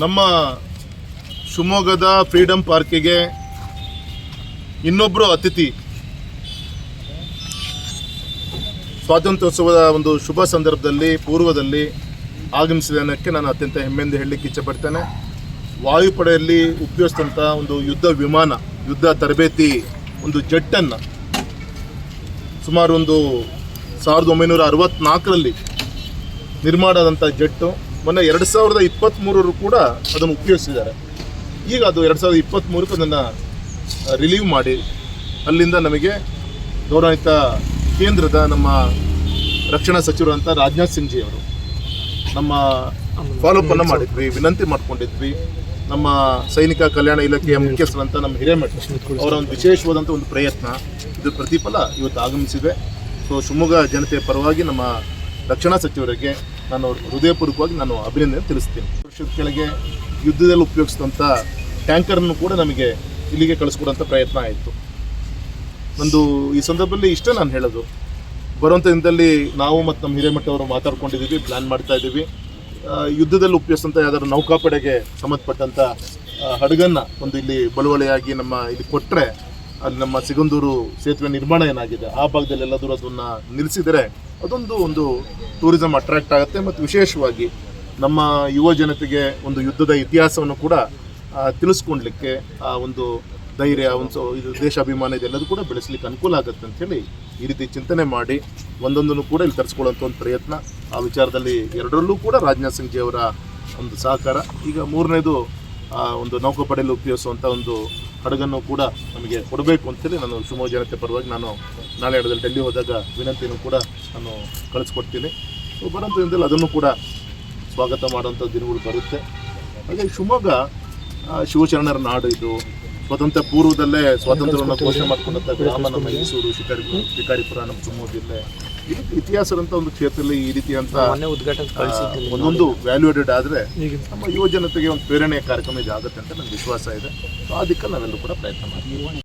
ನಮ್ಮ ಶಿವಮೊಗ್ಗದ ಫ್ರೀಡಮ್ ಪಾರ್ಕಿಗೆ ಇನ್ನೊಬ್ಬರು ಅತಿಥಿ. ಸ್ವಾತಂತ್ರ್ಯೋತ್ಸವದ ಒಂದು ಶುಭ ಸಂದರ್ಭದಲ್ಲಿ, ಪೂರ್ವದಲ್ಲಿ ಆಗಮಿಸಿದಕ್ಕೆ ನಾನು ಅತ್ಯಂತ ಹೆಮ್ಮೆಯಿಂದ ಹೇಳಲಿಕ್ಕೆ ಇಚ್ಛಪಡ್ತೇನೆ ವಾಯುಪಡೆಯಲ್ಲಿ ಉಪಯೋಗಿಸಿದಂಥ ಒಂದು ಯುದ್ಧ ವಿಮಾನ, ಯುದ್ಧ ತರಬೇತಿ, ಒಂದು ಜೆಟ್ಟನ್ನು ಸುಮಾರು ಒಂದು ಸಾವಿರದ ಒಂಬೈನೂರ ಅರವತ್ತ್ನಾಲ್ಕರಲ್ಲಿ ನಿರ್ಮಾಣದಂಥ ಜೆಟ್ಟು ಮೊನ್ನೆ ಎರಡು ಸಾವಿರದ ಇಪ್ಪತ್ತ್ಮೂರರು ಕೂಡ ಅದನ್ನು ಉಪಯೋಗಿಸಿದ್ದಾರೆ ಈಗ ಅದು ಎರಡು ಸಾವಿರದ ಇಪ್ಪತ್ತ್ಮೂರಕ್ಕೆ ಅದನ್ನು ರಿಲೀವ್ ಮಾಡಿ. ಅಲ್ಲಿಂದ ನಮಗೆ ಗೌರವಾನ್ವಿತ ಕೇಂದ್ರದ ನಮ್ಮ ರಕ್ಷಣಾ ಸಚಿವರು ಅಂತ ರಾಜನಾಥ್ ಸಿಂಗ್ ಅವರು ನಮ್ಮ ಫಾಲೋಅಪ್ ಅನ್ನು ಮಾಡಿದ್ವಿ, ವಿನಂತಿ ಮಾಡ್ಕೊಂಡಿದ್ವಿ. ನಮ್ಮ ಸೈನಿಕ ಕಲ್ಯಾಣ ಇಲಾಖೆಯ ಮುಖ್ಯಸ್ಥರಂತ ನಮ್ಮ ಹಿರೇಮಠ ಅವರ ಒಂದು ವಿಶೇಷವಾದಂಥ ಒಂದು ಪ್ರಯತ್ನ, ಇದು ಪ್ರತಿಫಲ ಇವತ್ತು ಆಗಮಿಸಿದೆ. ಸೊ ಶಿವಮೊಗ್ಗ ಜನತೆಯ ಪರವಾಗಿ ನಮ್ಮ ರಕ್ಷಣಾ ಸಚಿವರಿಗೆ ನಾನು ಹೃದಯಪೂರ್ವಕವಾಗಿ ನಾನು ಅಭಿನಂದನೆ ತಿಳಿಸ್ತೀನಿ. ವರ್ಷದ ಕೆಳಗೆ ಯುದ್ಧದಲ್ಲಿ ಉಪಯೋಗಿಸಿದಂಥ ಟ್ಯಾಂಕರನ್ನು ಕೂಡ ನಮಗೆ ಇಲ್ಲಿಗೆ ಕಳಿಸ್ಕೊಡೋಂಥ ಪ್ರಯತ್ನ ಆಯಿತು. ಒಂದು ಈ ಸಂದರ್ಭದಲ್ಲಿ ಇಷ್ಟೇ ನಾನು ಹೇಳೋದು. ಬರುವಂಥ ದಿನದಲ್ಲಿ ನಾವು ಮತ್ತು ನಮ್ಮ ಹಿರೇಮಠವರು ಮಾತಾಡ್ಕೊಂಡಿದ್ದೀವಿ ಪ್ಲ್ಯಾನ್ ಮಾಡ್ತಾ ಇದ್ದೀವಿ. ಯುದ್ಧದಲ್ಲಿ ಉಪಯೋಗಿಸಿದಂಥ ಯಾವ್ದಾದ್ರು ನೌಕಾಪಡೆಗೆ ಸಂಬಂಧಪಟ್ಟಂಥ ಹಡಗನ್ನು ಹಡಗನ್ನ ಒಂದು ಇಲ್ಲಿ ಬಳುವಳಿಯಾಗಿ ನಮ್ಮ ಇಲ್ಲಿ ಕೊಟ್ಟರೆ ಅಲ್ಲಿ ನಮ್ಮ ಸಿಗಂದೂರು ಸೇತುವೆ ನಿರ್ಮಾಣ ಏನಾಗಿದೆ, ಆ ಭಾಗದಲ್ಲಿ ಎಲ್ಲಾದರೂ ಅದನ್ನು ನಿಲ್ಲಿಸಿದರೆ ಅದೊಂದು ಒಂದು ಟೂರಿಸಂ ಅಟ್ರಾಕ್ಟ್ ಆಗುತ್ತೆ ಮತ್ತು ವಿಶೇಷವಾಗಿ ನಮ್ಮ ಯುವ ಜನತೆಗೆ ಒಂದು ಯುದ್ಧದ ಇತಿಹಾಸವನ್ನು ಕೂಡ ತಿಳಿಸ್ಕೊಡ್ಲಿಕ್ಕೆ ಆ ಒಂದು ಧೈರ್ಯ, ಒಂದು ಇದು ದೇಶಾಭಿಮಾನ ಇದೆಲ್ಲದೂ ಕೂಡ ಬೆಳೆಸಲಿಕ್ಕೆ ಅನುಕೂಲ ಆಗುತ್ತೆ ಅಂಥೇಳಿ ಈ ರೀತಿ ಚಿಂತನೆ ಮಾಡಿ ಒಂದೊಂದನ್ನು ಕೂಡ ಇಲ್ಲಿ ತರಿಸ್ಕೊಳ್ಳೋಂಥ ಒಂದು ಪ್ರಯತ್ನ. ಆ ವಿಚಾರದಲ್ಲಿ ಎರಡರಲ್ಲೂ ಕೂಡ ರಾಜನಾಥ್ ಸಿಂಗ್ ಜಿಯವರ ಒಂದು ಸಹಕಾರ. ಈಗ ಮೂರನೇದು ಒಂದು ನೌಕಾಪಡೆಯಲ್ಲಿ ಉಪಯೋಗಿಸುವಂಥ ಒಂದು ಹಡಗನ್ನು ಕೂಡ ನಮಗೆ ಕೊಡಬೇಕು ಅಂತೇಳಿ ನಾನು ಶಿವಮೊಗ್ಗ ಜನತೆ ಪರವಾಗಿ ನಾನು ನಾಳೆ ಡೆಲ್ಲಿ ಹೋದಾಗ ವಿನಂತಿಯನ್ನು ಕೂಡ ನಾನು ಕಳಿಸ್ಕೊಡ್ತೀನಿ. ಬರೋಂಥ ದಿನದಲ್ಲಿ ಅದನ್ನು ಕೂಡ ಸ್ವಾಗತ ಮಾಡುವಂಥ ದಿನಗಳು ಬರುತ್ತೆ. ಹಾಗೆ ಶಿವಮೊಗ್ಗ ಶಿವಚರಣರ ನಾಡು ಇದು. ಸ್ವತಂತ್ರ ಪೂರ್ವದಲ್ಲೇ ಸ್ವಾತಂತ್ರ್ಯವನ್ನು ಘೋಷಣೆ ಮಾಡ್ಕೊಂಡಂಥ ಗ್ರಾಮ ನಮ್ಮ ಮೈಸೂರು ಶಿಕಾರಿಪುರ ಶಿಕಾರಿಪುರ, ನಮ್ಮ ಶಿವಮೊಗ್ಗ ಜಿಲ್ಲೆ. ಇತಿಹಾಸದಂಥ ಒಂದು ಕ್ಷೇತ್ರದಲ್ಲಿ ಈ ರೀತಿಯಂತ ಒಂದೊಂದು ವ್ಯಾಲ್ಯೂಡೆಡ್ ಆದರೆ ನಮ್ಮ ಯುವ ಜನತೆಗೆ ಒಂದು ಪ್ರೇರಣೆಯ ಕಾರ್ಯಕ್ರಮ ಇದಾಗುತ್ತೆ ಅಂತ ನನಗೆ ವಿಶ್ವಾಸ ಇದೆ. ಸೊ ಅದಕ್ಕೆ ನಾವೆಲ್ಲರೂ ಕೂಡ ಪ್ರಯತ್ನ ಮಾಡ್ತೀವಿ.